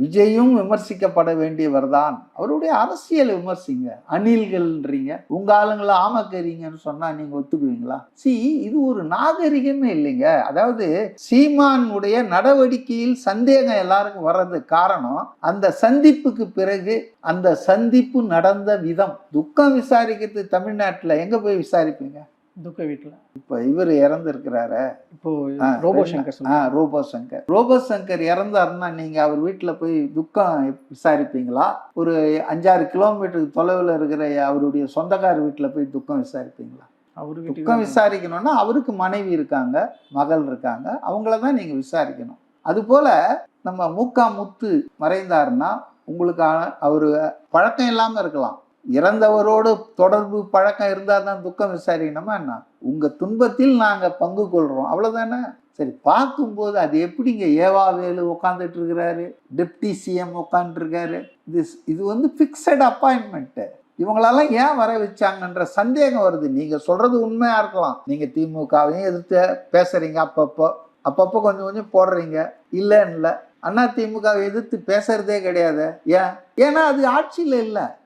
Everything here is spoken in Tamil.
விஜயும் விமர்சிக்கப்பட வேண்டியவர் தான் அவருடைய அரசியலை விமர்சிங்க. அணில்கள்ன்றீங்க. உங்க ஆளுங்களை ஆமக்கறீங்கன்னு சொன்னா நீங்க ஒத்துக்குவீங்களா? சி இது ஒரு நாகரிகமே இல்லைங்க. அதாவது சீமானுடைய நடவடிக்கையில் சந்தேகம் எல்லாருக்கும் வர்றது காரணம் அந்த சந்திப்புக்கு பிறகு அந்த சந்திப்பு நடந்த விதம். துக்கம் விசாரிக்கிறது தமிழ்நாட்டில். எங்க போய் விசாரிப்பீங்க? துக்க வீட்டில். இப்ப இவர் இறந்துருக்கிறாரு. இப்போ ரோபோ? சங்கர் ஆ ரோபோ சங்கர். ரோபோ சங்கர் இறந்தாருன்னா நீங்க அவர் வீட்டுல போய் துக்கம் விசாரிப்பீங்களா? ஒரு அஞ்சாறு கிலோமீட்டருக்கு தொலைவில் இருக்கிற அவருடைய சொந்தக்கார வீட்டுல போய் துக்கம் விசாரிப்பீங்களா? அவரு துக்கம் விசாரிக்கணும்னா அவருக்கு மனைவி இருக்காங்க மகள் இருக்காங்க அவங்கள தான் நீங்க விசாரிக்கணும். அதுபோல நம்ம மூக்கா முத்து மறைந்தாருன்னா உங்களுக்கு அவர் பழக்கம் இல்லாம இருக்கலாம். இறந்தவரோடு தொடர்பு பழக்கம் இருந்தால் தான் துக்கம் விசாரிக்கணுமா என்ன? உங்கள் துன்பத்தில் நாங்கள் பங்கு கொள்கிறோம் அவ்வளோதானே சரி பார்க்கும்போது அது எப்படிங்க? ஏவாவேலு உட்காந்துட்டு இருக்கிறாரு டெப்டி சிஎம் உட்காந்துருக்காரு இது இது வந்து ஃபிக்ஸட் அப்பாயின்மெண்ட்டு இவங்களெல்லாம் ஏன் வர வச்சாங்கன்ற சந்தேகம் வருது. நீங்கள் சொல்கிறது உண்மையாக இருக்கலாம். நீங்கள் திமுகவையும் எதிர்த்து பேசுகிறீங்க அப்பப்போ. அப்பப்போ கொஞ்சம் கொஞ்சம் போடுறீங்க. இல்லைன்னு இல்லை. அண்ணா திமுகவை எதிர்த்து பேசுறதே கிடையாது. ஏன்? ஏன்னா அது ஆட்சியில் இல்லை.